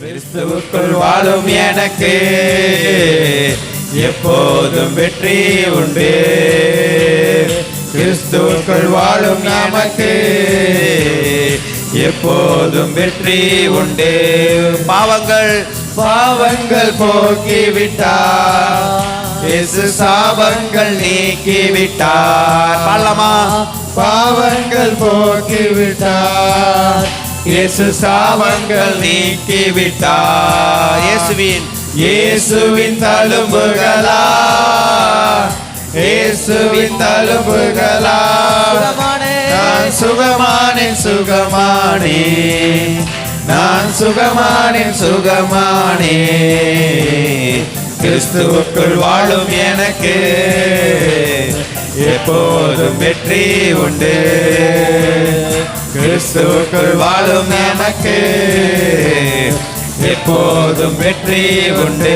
கிறிஸ்துவுக்குள் வாழும் எனக்கு எப்போதும் வெற்றி உண்டு. கிறிஸ்துவுக்குள் வாழும் நமக்கு எப்போதும் வெற்றி உண்டு. பாவங்கள் பாவங்கள் போக்கிவிட்டார். இயேசு சாபங்கள் நீக்கிவிட்டார். பாடலாமா? பாவங்கள் போக்கிவிட்டார். இயேசு சாபங்கள் நீக்கிவிட்டார். இயேசுவின் இயேசுவின் தழும்புகளா? இயேசுவின் தழும்புகளா? நான் சுகமானேன் சுகமானே. நான் சுகமானேன் சுகமானே. கிறிஸ்துவுக்குள் வாழும் எனக்கு எப்போதும் வெற்றி உண்டு. கிறிஸ்துவுக்குள் வாழும் எனக்கு எப்போதும் வெற்றி உண்டு.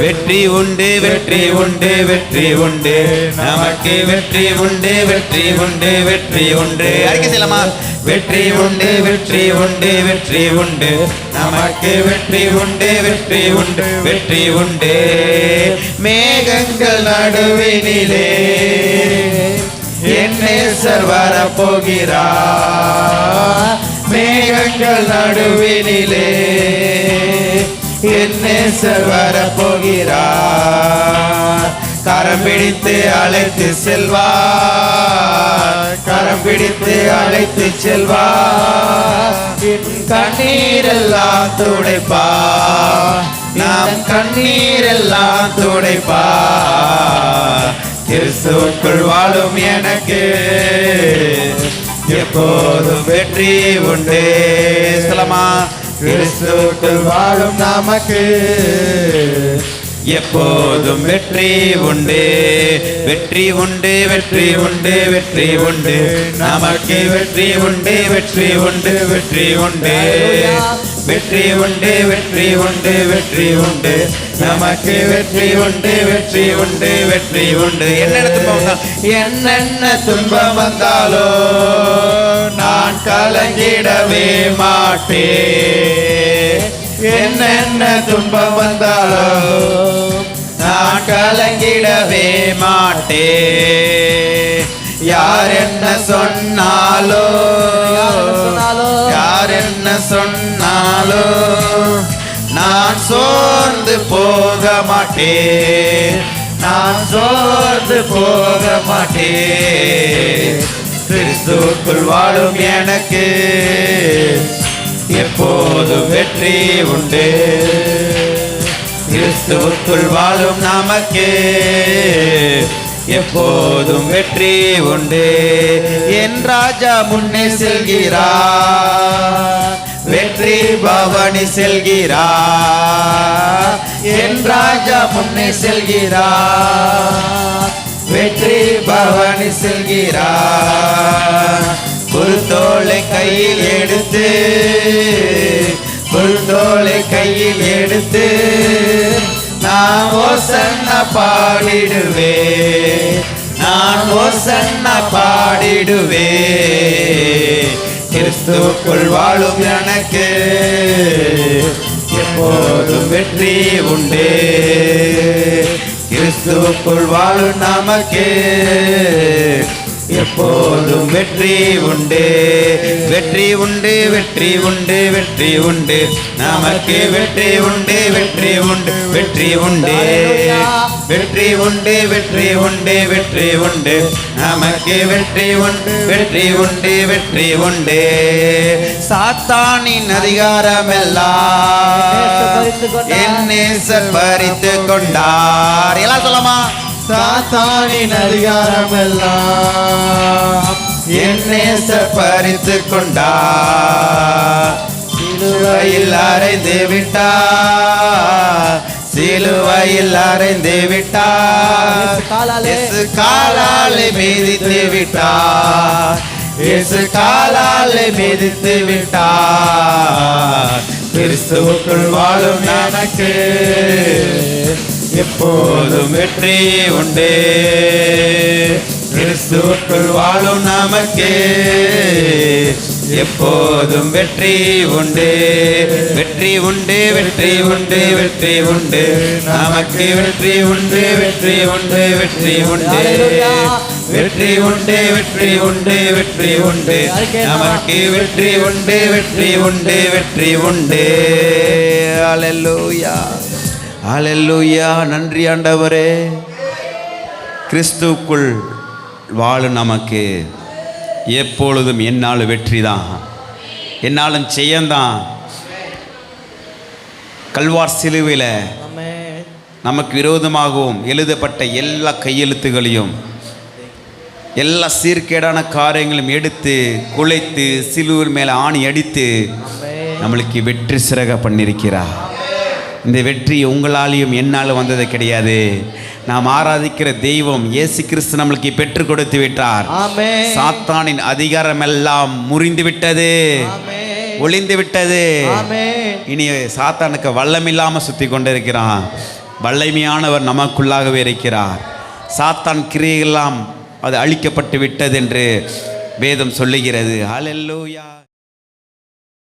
வெற்றி உண்டு வெற்றி உண்டு வெற்றி உண்டு. நமக்கு வெற்றி உண்டு வெற்றி உண்டு வெற்றி உண்டு. அறிக்கை செல்லமா வெற்றி உண்டு வெற்றி உண்டு வெற்றி உண்டு. நமக்கு வெற்றி உண்டு வெற்றி உண்டு வெற்றி உண்டு. மேகங்கள் நடுவினிலே என் வரப்போகிறார் மேகங்கள் நடுவினிலே என்னேசர் வரப்போகிறார் கரம் பிடித்து அழைத்து செல்வார். கரம் பிடித்து அழைத்து செல்வார். கண்ணீரெல்லாம் துடைப்பா. நாம் கண்ணீரெல்லாம் துடைப்பா. கிறிஸ்துவுக்குள் வாழும் எனக்கு. எப்போதும் வெற்றி உண்டு. சொல்லமா? கிறிஸ்துவுக்குள் வாழும் நமக்கு. எப்போதும் வெற்றி உண்டு. வெற்றி உண்டு வெற்றி உண்டு வெற்றி உண்டு. நமக்கு வெற்றி உண்டு வெற்றி உண்டு வெற்றி உண்டு. வெற்றி உண்டு வெற்றி உண்டு வெற்றி உண்டு. நமக்கு வெற்றி உண்டு வெற்றி உண்டு வெற்றி உண்டு. என்ன என்னென்ன துன்பம் வந்தாலோ நான் கலங்கிடவே மாட்டேன். என்னென்ன துன்பம் வந்தாலோ நான் கலங்கிடவே மாட்டேன். யார் என்ன சொன்னாலோ என்ன சொன்னாலோ நான் சோர்ந்து போக மாட்டேன். நான் சோர்ந்து போக மாட்டேன். கிறிஸ்துக்குள் வாழும் எனக்கு எப்போதும் வெற்றி உண்டு. கிறிஸ்துவுக்குள் வாழும் நமக்கே எப்போதும் வெற்றி உண்டு. என் ராஜா முன்னே செல்கிறார். வெற்றி பவனி செல்கிறார். என் ராஜா முன்னே செல்கிறார். வெற்றி பவனி செல்கிறார். குருத்தோலை கையில் எடுத்து குருத்தோலை கையில் எடுத்து ஓசன்ன பாடிடுவே. நான் ஓசன்ன பாடிடுவே. கிறிஸ்துவுக்குள் வாழும் எனக்கு எப்போதும் வெற்றி உண்டு. கிறிஸ்துவுக்குள் வாழும் நமக்கு எப்போதும் வெற்றி உண்டு. வெற்றி உண்டு வெற்றி உண்டு வெற்றி உண்டு. நமக்கு வெற்றி உண்டு வெற்றி உண்டு வெற்றி உண்டு. வெற்றி உண்டு வெற்றி உண்டு வெற்றி உண்டு. நமக்கு வெற்றி உண்டு வெற்றி உண்டு வெற்றி உண்டு. சாத்தானின் அதிகாரம் எல்லாம் என் நேசர் பறித்து கொண்டார். எல்லாம் சொல்லமா? சாத்தானின் அதிகாரம் எல்லாம் என் நேசர் பறித்து கொண்டார் சிலுவையில் அறைந்து விட்டார். சிலுவையில் அறைந்து விட்டார். காலாலே- மிதித்து விட்டார். இயேசு காலாலே மிதித்து விட்டார். கிறிஸ்துவுக்குள் வாழும் எனக்கு எப்போதும் வெற்றி உண்டு. கிறிஸ்துவுக்குள் வாழும் நமக்கே. எப்போதும் வெற்றி உண்டு. வெற்றி உண்டு வெற்றி உண்டு வெற்றி உண்டு. நமக்கு வெற்றி உண்டு வெற்றி உண்டு வெற்றி உண்டு. வெற்றி உண்டு வெற்றி உண்டு வெற்றி உண்டு. நமக்கு வெற்றி உண்டு வெற்றி உண்டு வெற்றி உண்டு. அலல்லூயா அல்லேலூயா நன்றி ஆண்டவரே. கிறிஸ்துவுக்குள் வாழும் நமக்கு. எப்பொழுதும் என்னாலும் வெற்றி தான். என்னாலும் செய்யந்தான் கல்வார் சிலுவையில் நமக்கு விரோதமாகவும் எழுதப்பட்ட எல்லா கையெழுத்துகளையும் எல்லா சீர்கேடான காரியங்களும் எடுத்து குலைத்து சிலுவின் மேலே ஆணி அடித்து நம்மளுக்கு வெற்றி சிறக பண்ணியிருக்கிறார். இந்த வெற்றி உங்களாலையும் என்னாலும் வந்தது கிடையாது. நாம் ஆராதிக்கிற தெய்வம் இயேசு கிறிஸ்து நம்மளுக்கு பெற்றுக் கொடுத்து விட்டார். சாத்தானின் அதிகாரம் எல்லாம் முறிந்து விட்டது. ஒளிந்து விட்டது. இனி சாத்தானுக்கு வல்லமில்லாம சுத்தி கொண்டிருக்கிறான். வல்லமையானவர் நமக்குள்ளாகவே இருக்கிறார். சாத்தான் கிரியெல்லாம் அது அழிக்கப்பட்டு விட்டது என்று வேதம் சொல்லுகிறது. ஹalleluya.